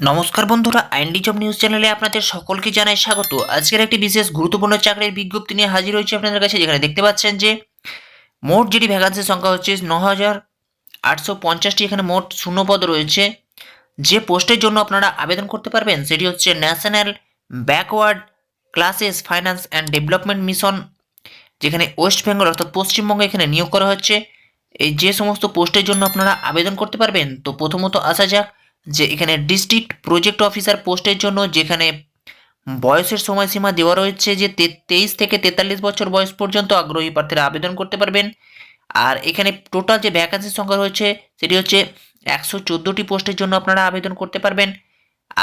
নমস্কার বন্ধুরা, আইনডি job news চ্যানেলে আপনাদের সকলকে জানাই স্বাগত। আজকের একটি বিশেষ গুরুত্বপূর্ণ চাকরির বিজ্ঞপ্তি নিয়ে হাজির হয়েছে আপনাদের কাছে, যেখানে দেখতে পাচ্ছেন যে মোট যেটি ভ্যাকান্সির সংখ্যা হচ্ছে ন হাজার আটশো পঞ্চাশটি, এখানে মোট শূন্যপদ রয়েছে। যে পোস্টের জন্য আপনারা আবেদন করতে পারবেন, সেটি হচ্ছে national backward classes finance and development mission যেখানে ওয়েস্ট বেঙ্গল অর্থাৎ পশ্চিমবঙ্গে, এখানে নিয়োগ করা হচ্ছে। এই যে সমস্ত পোস্টের জন্য আপনারা আবেদন করতে পারবেন, তো প্রথমত আসা যাক যে এখানে ডিস্ট্রিক্ট প্রজেক্ট অফিসার পোস্টের জন্য যেখানে বয়সের সময়সীমা দেওয়া রয়েছে যে তেইশ থেকে তেতাল্লিশ বছর বয়স পর্যন্ত আগ্রহী প্রার্থীরা আবেদন করতে পারবেন। আর এখানে টোটাল যে ভ্যাকান্সির সংখ্যা রয়েছে, সেটি হচ্ছে একশো চোদ্দোটি পোস্টের জন্য আপনারা আবেদন করতে পারবেন।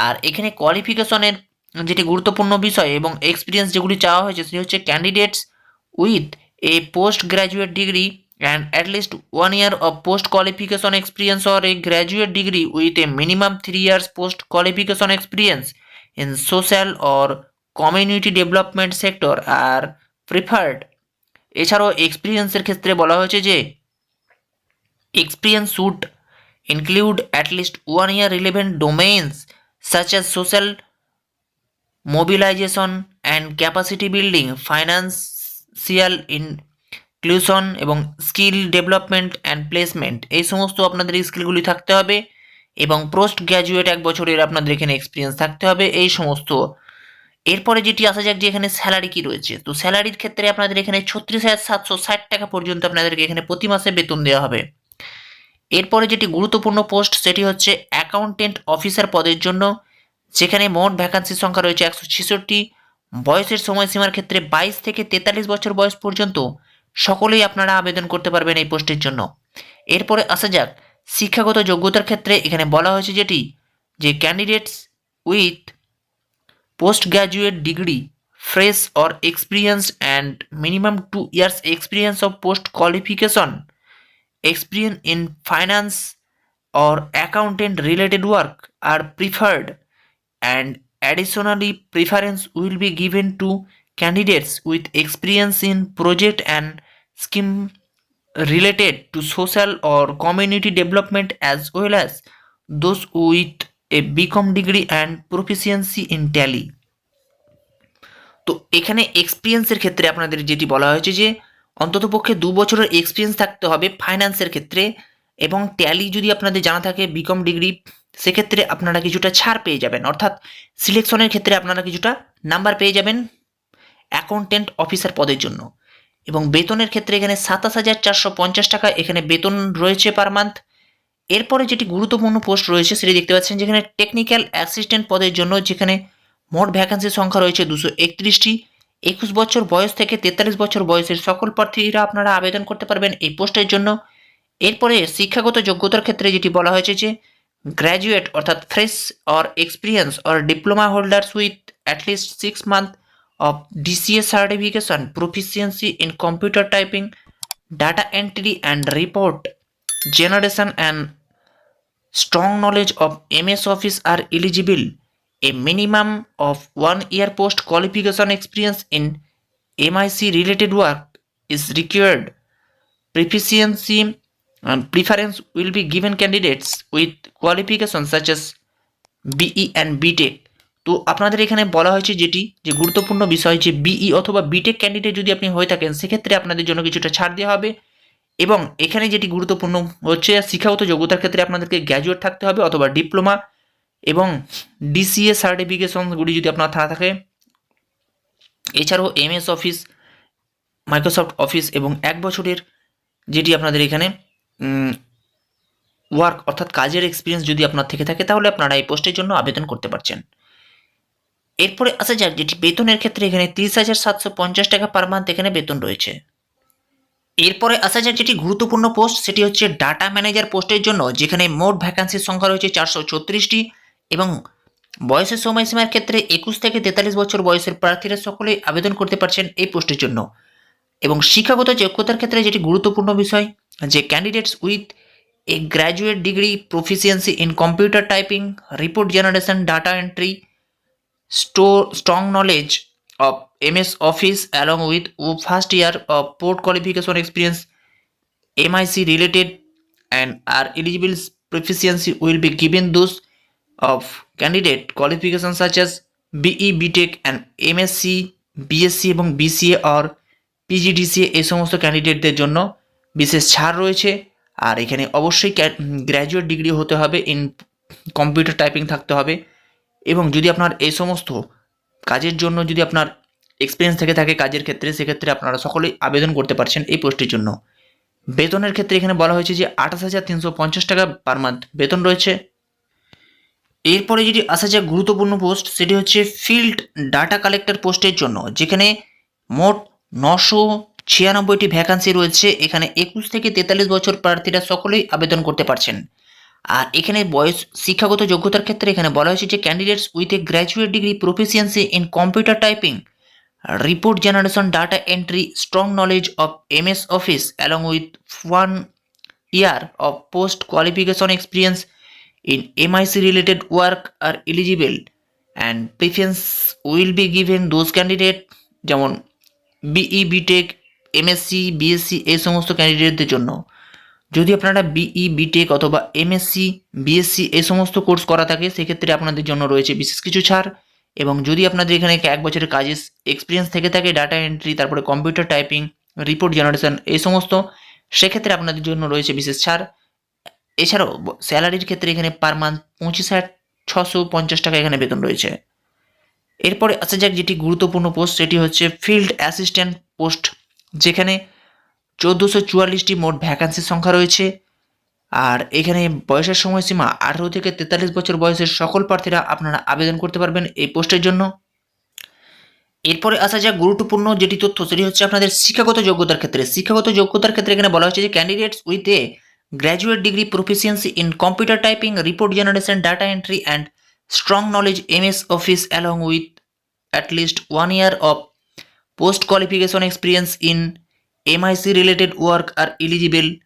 আর এখানে কোয়ালিফিকেশনের যেটি গুরুত্বপূর্ণ বিষয় এবং এক্সপিরিয়েন্স যেগুলি চাওয়া হয়েছে, সেটি হচ্ছে candidates with a post graduate degree and at least one year of post qualification experience or a graduate degree with a minimum three years post qualification experience in social or community development sector R preferred এছাড়াও এক্সপিরিয়েন্সের ক্ষেত্রে বলা হয়েছে যে experience should include at least one year relevant domains such as social mobilization and capacity building, financial inclusion এবং skill development and placement এই সমস্ত আপনাদের স্কিলগুলি থাকতে হবে এবং পোস্ট গ্র্যাজুয়েট এক বছরের আপনাদের এখানে এক্সপিরিয়েন্স থাকতে হবে, এই সমস্ত। এরপরে যেটি আসা যাক যে এখানে স্যালারি কি রয়েছে, তো স্যালারির ক্ষেত্রে আপনাদের এখানে ছত্রিশ হাজার সাতশো ষাট টাকা পর্যন্ত আপনাদেরকে এখানে প্রতি মাসে বেতন দেওয়া হবে। এরপরে যেটি গুরুত্বপূর্ণ পোস্ট সেটি হচ্ছে অ্যাকাউন্টেন্ট অফিসার পদের জন্য, যেখানে মোট ভ্যাকান্সির সংখ্যা রয়েছে একশো ছেষট্টি, বয়সের সময়সীমার ক্ষেত্রে বাইশ থেকে তেতাল্লিশ বছর বয়স পর্যন্ত সকলেই আপনারা আবেদন করতে পারবেন এই পোস্টের জন্য। এরপরে আসা যাক, শিক্ষাগত যোগ্যতার ক্ষেত্রে এখানে বলা হয়েছে যেটি, যে candidates with post graduate degree fresh or experience and minimum two years experience of post qualification experience in finance or accountant related work are preferred and additionally preference will be given to candidates with experience in project and scheme related to social or community development as well as those with a BCom degree and proficiency in tally তো এখানে এক্সপিরিয়েন্সের ক্ষেত্রে আপনাদের যেটি বলা হয়েছে যে, অন্ততপক্ষে দু বছরের এক্সপিরিয়েন্স থাকতে হবে ফাইন্যান্সের ক্ষেত্রে এবং ট্যালি যদি আপনাদের জানা থাকে বিকম ডিগ্রি, সেক্ষেত্রে আপনারা কিছুটা ছাড় পেয়ে যাবেন। অর্থাৎ সিলেকশনের ক্ষেত্রে আপনারা কিছুটা নাম্বার পেয়ে যাবেন অ্যাকাউন্টেন্ট অফিসার পদের জন্য। এবং বেতনের ক্ষেত্রে এখানে সাতাশ হাজার চারশো পঞ্চাশ টাকা এখানে বেতন রয়েছে পার মান্থ এরপরে যেটি গুরুত্বপূর্ণ পোস্ট রয়েছে, সেটি দেখতে পাচ্ছেন যেখানে টেকনিক্যাল অ্যাসিস্ট্যান্ট পদের জন্য যেখানে মোট ভ্যাকান্সির সংখ্যা রয়েছে দুশো একত্রিশটি। একুশ বছর বয়স থেকে তেতাল্লিশ বছর বয়সের সকল প্রার্থীরা আপনারা আবেদন করতে পারবেন এই পোস্টের জন্য। এরপরে শিক্ষাগত যোগ্যতার ক্ষেত্রে যেটি বলা হয়েছে যে গ্র্যাজুয়েট অর্থাৎ fresh or experience or diploma holders with at least six month of DCA certification, proficiency in computer typing, data entry and report generation and strong knowledge of MS Office are eligible. A minimum of one year post qualification experience in MIC related work is required. Proficiency and preference will be given candidates with qualifications such as BE and BTEC. তো আপনাদের এখানে বলা হয়েছে যেটি, যে গুরুত্বপূর্ণ বিষয় যে বিই অথবা বিটেক ক্যান্ডিডেট যদি আপনি হয়ে থাকেন, সেক্ষেত্রে আপনাদের জন্য কিছুটা ছাড় দেওয়া হবে। এবং এখানে যেটি গুরুত্বপূর্ণ হচ্ছে, শিক্ষাগত যোগ্যতার ক্ষেত্রে আপনাদেরকে গ্র্যাজুয়েট থাকতে হবে অথবা ডিপ্লোমা এবং ডিসিএ সার্টিফিকেশনগুলি যদি আপনার থাকা থাকে। এছাড়াও এমএস অফিস মাইক্রোসফট অফিস এবং এক বছরের যেটি আপনাদের এখানে ওয়ার্ক অর্থাৎ কাজের এক্সপিরিয়েন্স যদি আপনার থেকে থাকে, তাহলে আপনারা এই পোস্টের জন্য আবেদন করতে পারছেন। এরপরে আসা যাক, যেটি বেতনের ক্ষেত্রে এখানে তিরিশ হাজার সাতশো পঞ্চাশ টাকা পার মান্থ এখানে বেতন রয়েছে। এরপরে আসা যাক, যেটি গুরুত্বপূর্ণ পোস্ট সেটি হচ্ছে ডাটা ম্যানেজার পোস্টের জন্য, যেখানে মোট ভ্যাকান্সির সংখ্যা রয়েছে চারশো ছত্রিশটি এবং বয়সের সময়সীমার ক্ষেত্রে একুশ থেকে তেতাল্লিশ বছর বয়সের প্রার্থীরা সকলেই আবেদন করতে পারছেন এই পোস্টের জন্য। এবং শিক্ষাগত যোগ্যতার ক্ষেত্রে যেটি গুরুত্বপূর্ণ বিষয়, যে candidates with a graduate degree proficiency in computer typing report generation data entry strong knowledge of MS Office along with first year of port qualification experience MIC related and are eligible proficiency will be given those of candidate qualifications such as BE, BTech and MSc, BSc এবং BCA or PGDCA এই সমস্ত ক্যান্ডিডেটদের জন্য বিশেষ ছাড় রয়েছে আর এখানে অবশ্যই গ্র্যাজুয়েট ডিগ্রি হতে হবে ইন কম্পিউটার টাইপিং থাকতে হবে এবং যদি আপনার এই সমস্ত কাজের জন্য যদি আপনার এক্সপিরিয়েন্স থেকে থাকে কাজের ক্ষেত্রে, সেক্ষেত্রে আপনারা সকলেই আবেদন করতে পারছেন এই পোস্টের জন্য। বেতনের ক্ষেত্রে এখানে বলা হয়েছে যে আঠাশ হাজার তিনশো পঞ্চাশ টাকা পার মান্থ বেতন রয়েছে। এরপরে যদি আসা যায় গুরুত্বপূর্ণ পোস্ট সেটি হচ্ছে ফিল্ড ডাটা কালেক্টর পোস্টের জন্য, যেখানে মোট নশো ছিয়ানব্বইটি ভ্যাকান্সি রয়েছে। এখানে একুশ থেকে তেতাল্লিশ বছর প্রার্থীরা সকলেই আবেদন করতে পারছেন। আর এখানে বয়স, শিক্ষাগত যোগ্যতার ক্ষেত্রে এখানে বলা হয়েছে যে candidates with a graduate degree proficiency in computer typing report generation data entry strong knowledge of MS Office along with one year of post qualification experience in MIC related work R eligible and preference will be given those candidate যেমন BE BTech MSc BSc এই সমস্ত ক্যান্ডিডেটদের জন্য। যদি আপনারা BE BTech অথবা MSc BSc এই সমস্ত কোর্স করা থাকে, সেক্ষেত্রে আপনাদের জন্য রয়েছে বিশেষ কিছু ছাড়। এবং যদি আপনাদের এখানে এক বছরের কাজের এক্সপিরিয়েন্স থেকে থাকে ডাটা এন্ট্রি তারপরে কম্পিউটার টাইপিং রিপোর্ট জেনারেশন এই সমস্ত, সেক্ষেত্রে আপনাদের জন্য রয়েছে বিশেষ ছাড়। এছাড়াও, স্যালারির ক্ষেত্রে এখানে পার মান্থ পঁচিশ হাজার ছশো পঞ্চাশ টাকা এখানে বেতন রয়েছে। এরপরে আসা যাক যেটি গুরুত্বপূর্ণ পোস্ট সেটি হচ্ছে ফিল্ড অ্যাসিস্ট্যান্ট পোস্ট যেখানে চোদ্দোশো চুয়াল্লিশটি মোট ভ্যাকান্সির সংখ্যা রয়েছে। আর এখানে বয়সের সময়সীমা আঠেরো থেকে তেতাল্লিশ বছর বয়সের সকল প্রার্থীরা আপনারা আবেদন করতে পারবেন এই পোস্টের জন্য। এরপরে আসা যাক গুরুত্বপূর্ণ যেটি তথ্য সেটি হচ্ছে আপনাদের শিক্ষাগত যোগ্যতার ক্ষেত্রে। শিক্ষাগত যোগ্যতার ক্ষেত্রে এখানে বলা হচ্ছে যে candidates with a graduate degree proficiency in computer typing, report generation, data entry, and strong knowledge MS Office, along with at least one year of post qualification experience in MIC related work, are eligible.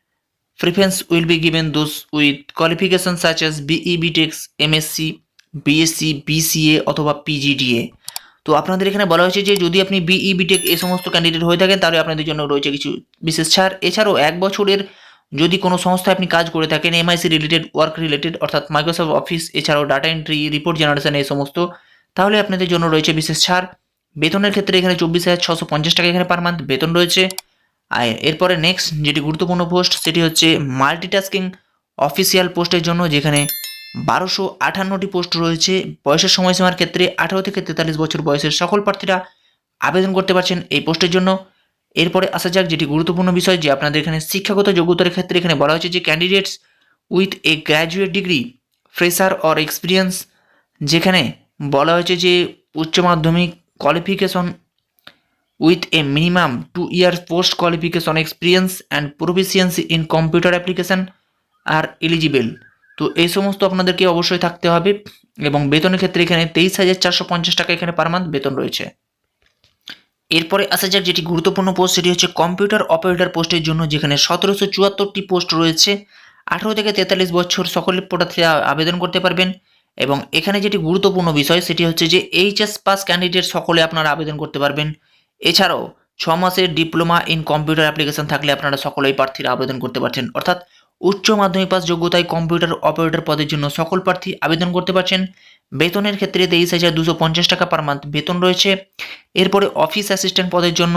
Preference will be given those with qualifications such as BE, BTech, MSc, BSc, BCA অথবা PGDA তো আপনাদের এখানে বলা হয়েছে যে যদি আপনি BE B Tech এই সমস্ত ক্যান্ডিডেট হয়ে থাকেন তাহলে আপনাদের জন্য রয়েছে কিছু বিশেষ ছাড়। এছাড়াও এক বছরের যদি কোনো সংস্থায় আপনি কাজ করে থাকেন এমআইসি রিলেটেড ওয়ার্ক রিলেটেড অর্থাৎ মাইক্রোসফট অফিস এছাড়াও ডাটা এন্ট্রি রিপোর্ট জেনারেশন এই সমস্ত তাহলে আপনাদের জন্য রয়েছে বিশেষ ছাড়। বেতনের ক্ষেত্রে এখানে চব্বিশ হাজার ছশো পঞ্চাশ টাকা এখানে পার মান্থ বেতন রয়েছে। আর এরপরে নেক্সট যেটি গুরুত্বপূর্ণ পোস্ট সেটি হচ্ছে মাল্টিটাস্কিং অফিসিয়াল পোস্টের জন্য, যেখানে বারোশো আটান্নটি পোস্ট রয়েছে। বয়সের সময়সীমার ক্ষেত্রে আঠারো থেকে তেতাল্লিশ বছর বয়সের সকল প্রার্থীরা আবেদন করতে পারছেন এই পোস্টের জন্য। এরপরে আসা যাক যেটি গুরুত্বপূর্ণ বিষয়, যে আপনাদের এখানে শিক্ষাগত যোগ্যতার ক্ষেত্রে এখানে বলা হয়েছে যে candidates with a graduate degree fresher or experience যেখানে বলা হয়েছে যে উচ্চ মাধ্যমিক qualification with a minimum two years post qualification experience and proficiency in computer application R eligible তো এই সমস্ত আপনাদেরকে অবশ্যই থাকতে হবে এবং বেতনের ক্ষেত্রে এখানে তেইশ হাজার চারশো পঞ্চাশ টাকা এখানে পার মান্থ বেতন রয়েছে। এরপরে আসা যাক যেটি গুরুত্বপূর্ণ পোস্ট সেটি হচ্ছে কম্পিউটার অপারেটর পোস্টের জন্য যেখানে সতেরোশো চুয়াত্তরটি পোস্ট রয়েছে। আঠেরো থেকে তেতাল্লিশ বছর সকল প্রার্থীরা আবেদন করতে পারবেন এবং এখানে যেটি গুরুত্বপূর্ণ বিষয়, সেটি হচ্ছে যে এইচএস পাস ক্যান্ডিডেট সকলে আপনারা আবেদন করতে পারবেন। এছাড়াও ছ মাসের ডিপ্লোমা ইন কম্পিউটার অ্যাপ্লিকেশন থাকলে আপনারা সকলেই প্রার্থীরা আবেদন করতে পারছেন। অর্থাৎ উচ্চ মাধ্যমিক পাস যোগ্যতায় কম্পিউটার অপারেটর পদের জন্য সকল প্রার্থী আবেদন করতে পারছেন। বেতনের ক্ষেত্রে তেইশ হাজার দুশো পঞ্চাশ টাকা পার মান্থ বেতন রয়েছে। এরপরে অফিস অ্যাসিস্ট্যান্ট পদের জন্য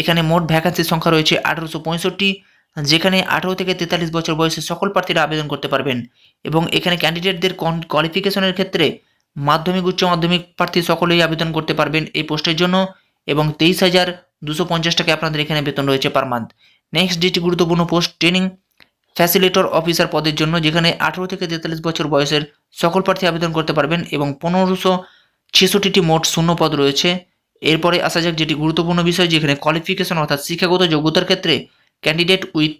এখানে মোট ভ্যাকান্সির সংখ্যা রয়েছে আঠারোশো পঁয়ষট্টি, যেখানে আঠারো থেকে তেতাল্লিশ বছর বয়সে সকল প্রার্থীরা আবেদন করতে পারবেন এবং এখানে ক্যান্ডিডেটদের কোয়ালিফিকেশনের ক্ষেত্রে মাধ্যমিক, উচ্চ মাধ্যমিক প্রার্থী সকলেই আবেদন করতে পারবেন এই পোস্টের জন্য। এবং তেইশ হাজার দুশো পঞ্চাশ টাকা আপনাদের এখানে বেতন রয়েছে পার মান্থ নেক্সট যেটি গুরুত্বপূর্ণ পোস্ট ট্রেনিং ফ্যাসিলিটর অফিসার পদের জন্য, যেখানে আঠেরো থেকে তেতাল্লিশ বছর বয়সের সকল প্রার্থী আবেদন করতে পারবেন এবং পনেরোশো ছেষট্টিটি মোট শূন্য পদ রয়েছে। এরপরে আসা যাক যেটি গুরুত্বপূর্ণ বিষয়, যেখানে কোয়ালিফিকেশন অর্থাৎ শিক্ষাগত যোগ্যতার ক্ষেত্রে candidate with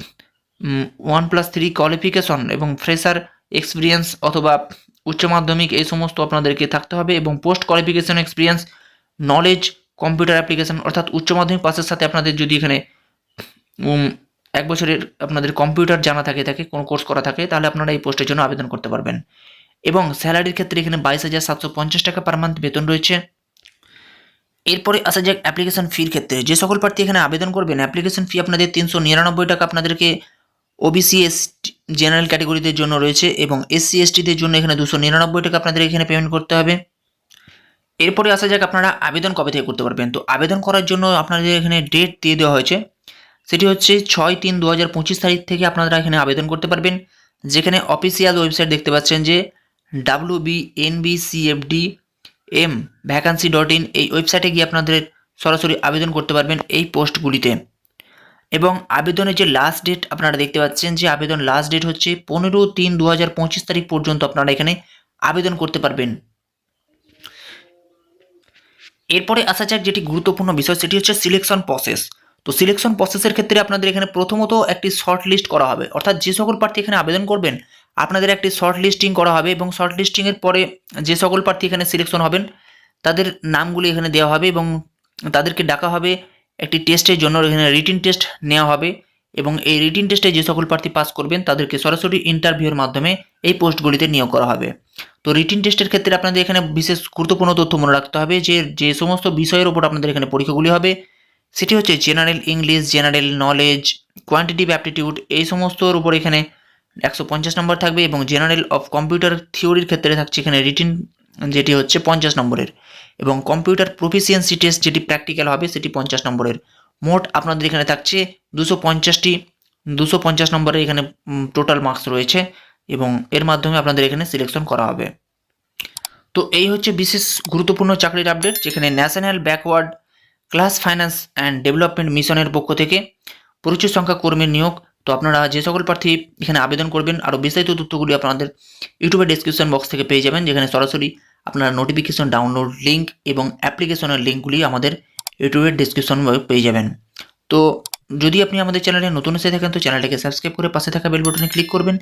one plus three qualification এবং ফ্রেশার এক্সপিরিয়েন্স অথবা উচ্চ মাধ্যমিক এই সমস্ত আপনাদেরকে থাকতে হবে এবং post qualification experience knowledge computer application অর্থাৎ উচ্চ মাধ্যমিক পাসের সাথে আপনাদের যদি এখানে এক বছরের আপনাদের কম্পিউটার জানা থাকে থাকে, কোনো কোর্স করা থাকে, তাহলে আপনারা এই পোস্টের জন্য আবেদন করতে পারবেন। এবং স্যালারির ক্ষেত্রে এখানে বাইশ হাজার সাতশো পঞ্চাশ টাকা পার মান্থ বেতন রয়েছে। এরপরে আসা যাক অ্যাপ্লিকেশন ফির ক্ষেত্রে। যে সকল প্রার্থী এখানে আবেদন করবেন অ্যাপ্লিকেশন ফি আপনাদের তিনশো নিরানব্বই টাকা আপনাদেরকে ওবিসি এস জেনারেল ক্যাটাগরিদের জন্য রয়েছে এবং এসসি এসটিদের জন্য এখানে দুশো নিরানব্বই টাকা আপনাদের এখানে পেমেন্ট করতে হবে। এরপরে আসা যাক আপনারা আবেদন কবে থেকে করতে পারবেন। তো আবেদন করার জন্য আপনাদের এখানে ডেট দিয়ে দেওয়া হয়েছে। সেটি হচ্ছে ছয় তিন দু তারিখ থেকে আপনারা এখানে আবেদন করতে পারবেন। যেখানে অফিসিয়াল ওয়েবসাইট দেখতে পাচ্ছেন যে W B N B C F D M vacancy dot in এই ওয়েবসাইটে গিয়ে আপনাদের সরাসরি আবেদন করতে পারবেন এই পোস্টগুলিতে। এবং আবেদনের যে লাস্ট ডেট আপনারা দেখতে পাচ্ছেন যে আবেদন লাস্ট ডেট হচ্ছে পনেরো তিন দু তারিখ পর্যন্ত আপনারা এখানে আবেদন করতে পারবেন। এরপরে আসা যাক যেটি গুরুত্বপূর্ণ বিষয়, সেটি হচ্ছে সিলেকশন প্রসেস তো সিলেকশন প্রসেসের ক্ষেত্রে আপনাদের এখানে প্রথমত একটি শর্ট লিস্ট করা হবে। অর্থাৎ যে সকল প্রার্থী এখানে আবেদন করবেন, আপনাদের একটি শর্ট লিস্টিং করা হবে এবং শর্ট লিস্টিংয়ের পরে যে সকল প্রার্থী এখানে সিলেকশন হবেন, তাদের নামগুলি এখানে দেওয়া হবে এবং তাদেরকে ডাকা হবে, একটি টেস্টের জন্য এখানে রিটিন টেস্ট নেওয়া হবে এবং এই রিটিন টেস্টে যে সকল প্রার্থী পাস করবেন, তাদেরকে সরাসরি ইন্টারভিউর মাধ্যমে এই পোস্টগুলিতে নিয়োগ করা হবে। তো রিটিন টেস্টের ক্ষেত্রে আপনাদের এখানে বিশেষ গুরুত্বপূর্ণ তথ্য মনে রাখতে হবে যে যে সমস্ত বিষয়ের উপর আপনাদের এখানে পরীক্ষাগুলি হবে। সেটি হচ্ছে general English general knowledge quantitative aptitude এই সমস্তর উপর এখানে একশো পঞ্চাশ নম্বর থাকবে এবং জেনারেল অফ কম্পিউটার থিওরির ক্ষেত্রে থাকছে এখানে রিটিন যেটি হচ্ছে পঞ্চাশ নম্বরের। এবং কম্পিউটার প্রফিসিয়েন্সি টেস্ট যেটি প্র্যাকটিক্যাল হবে সেটি পঞ্চাশ নম্বরের। মোট আপনাদের এখানে থাকছে দুশো পঞ্চাশটি, দুশো পঞ্চাশ নম্বরের এখানে টোটাল মার্কস রয়েছে। এবং এর মাধ্যমে আপনাদের এখানে সিলেকশন করা হবে। তো এই হচ্ছে বিশেষ গুরুত্বপূর্ণ চাকরির আপডেট যেখানে national backward class finance and development মিশনের পক্ষ থেকে প্রচুর সংখ্যা কর্মীর নিয়োগ। তো আপনারা যে সকল প্রার্থী এখানে আবেদন করবেন, আরও বিস্তারিত তথ্যগুলি আপনাদের ইউটিউবের ডিসক্রিপশন বক্স থেকে পেয়ে যাবেন, যেখানে সরাসরি আপনারা নোটিফিকেশন ডাউনলোড লিঙ্ক এবং অ্যাপ্লিকেশনের লিঙ্কগুলি আমাদের ইউটিউবের ডিসক্রিপশন পেয়ে যাবেন। তো যদি আপনি আমাদের চ্যানেলে নতুন এসে থাকেন, তো চ্যানেলটাকে সাবস্ক্রাইব করে পাশে থাকা বেল বাটনে ক্লিক করবেন